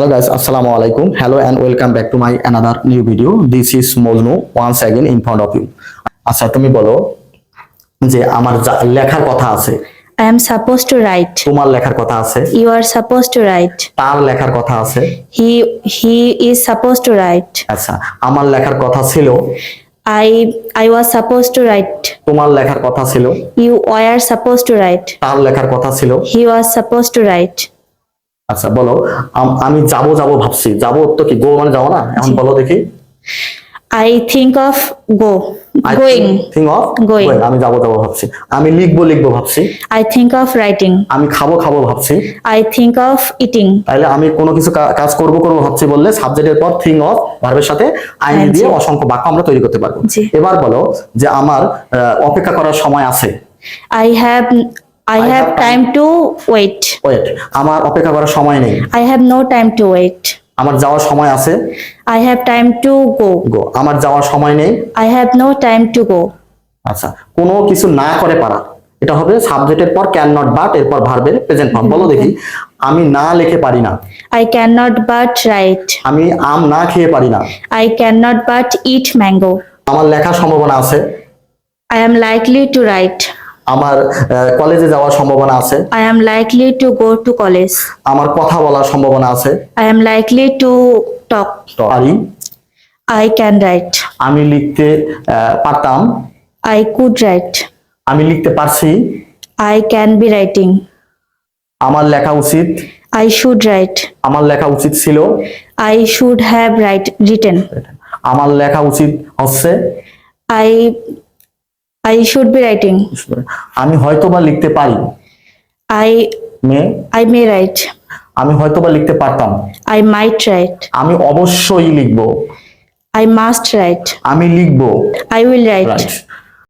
Hello guys আসসালামু আলাইকুম hello and welcome back to my another new video this is Mojnu once again in front of you আচ্ছা তুমি বলো যে আমার লেখার কথা আছে I am suppose to write তোমার লেখার কথা আছে you are suppose to write তার লেখার কথা আছে। He he is suppose to write আচ্ছা আমার লেখার কথা ছিল I I was suppose to write তোমার লেখার কথা ছিল you were suppose to write তার লেখার কথা ছিল he was suppose to write আচ্ছা বলো আম- যাব যাব ভাবছি। যাব তো কি গো মানে যাব না? এখন বলো দেখি। I think of go. Going. Think of Going. আমি যাব যাব ভাবছি। আমি লিখব লিখব ভাবছি। I think of writing. আমি খাব খাব ভাবছি। আই think অফ ইটিং তাহলে আমি কোনো কিছু কাজ করব করব ভাবছি বললে সাবজেক্টের পর থিং অফ ভার্বের সাথে আইনি হ্যাঁ, দিয়ে অসংখ্য বাক্য আমরা তৈরি করতে পারব। এবার বলো যে আমার অপেক্ষা করার সময় আছে। I have I have have time to wait. Wait আমার অপেক্ষা করার সময় নেই I have no time to wait. আমার যাওয়ার সময় আছে I have time to go. গো আমার যাওয়ার সময় নেই I have no time to go. আচ্ছা কোনো কিছু না করে পারা এটা হবে সাবজেক্টের পর ক্যান নট বাট এরপর ভার্বের প্রেজেন্ট ফর্ম বলো দেখি আমি না লিখে পারি না I cannot but write. আমি আম না খেয়ে পারি না I cannot but eat mango. আমার লেখার সম্ভাবনা আছে I am likely to write. আমার কলেজে যাওয়ার সম্ভাবনা আছে। I am likely to go to college আমার কথা বলার সম্ভাবনা আছে। I am likely to talk আরি? আই ক্যান রাইট আমি লিখতে পারতাম। আই কুড রাইট আমি লিখতে পারছি। আই ক্যান বি রাইটিং আমার লেখা উচিত। আই শুড রাইট আমার লেখা উচিত ছিল। I should have write written আমার লেখা উচিত হচ্ছে। I I should be writing আমি হয়তো বা লিখতে পারি। I may? I may write আমি হয়তো বা লিখতে পারতাম। আই মাইট রাইট আমি অবশ্যই লিখব। আই মাস্ট রাইট আমি লিখব। I will write right